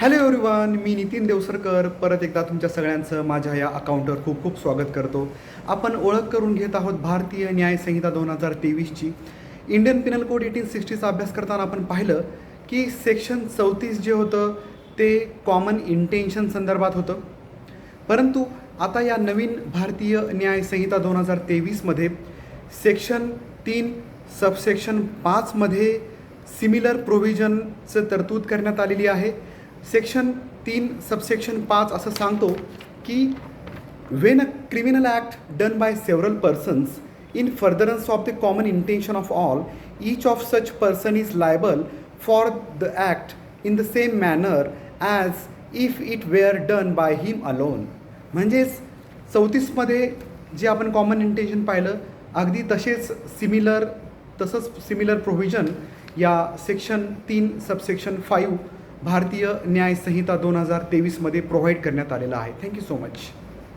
Hello everyone मी नितीन देवसरकर. परत एकदा तुमच्या सगळ्यांचं माझ्या या अकाउंटवर खूप खूप स्वागत करतो. आपण ओळख करून घेत आहोत भारतीय न्याय संहिता दोन हजार तेवीसची इंडियन पिनल कोड एटीन सिक्स्टीचा अभ्यास करताना आपण पाहिलं की सेक्शन चौतीस जे होतं ते कॉमन इंटेन्शन संदर्भात होतं. परंतु आता या नवीन भारतीय न्याय संहिता दोन हजार तेवीसमध्ये सेक्शन तीन सबसेक्शन पाचमध्ये सिमिलर प्रोव्हिजनचं तरतूद करण्यात आलेली आहे. सेक्शन तीन सबसेक्शन पाच असं सांगतो की when a criminal act done by several persons in furtherance of the common intention of all each of such person is liable for the act in the same manner as if it were done by him alone म्हणजेच चौतीसमध्ये जे आपण common intention पाहिलं अगदी तसेच similar तसंच similar provision या section तीन सबसेक्शन फाईव्ह भारतीय न्याय संहिता दोन हजार तेवीसमध्ये प्रोव्हाइड करण्यात आलेला आहे. Thank you so much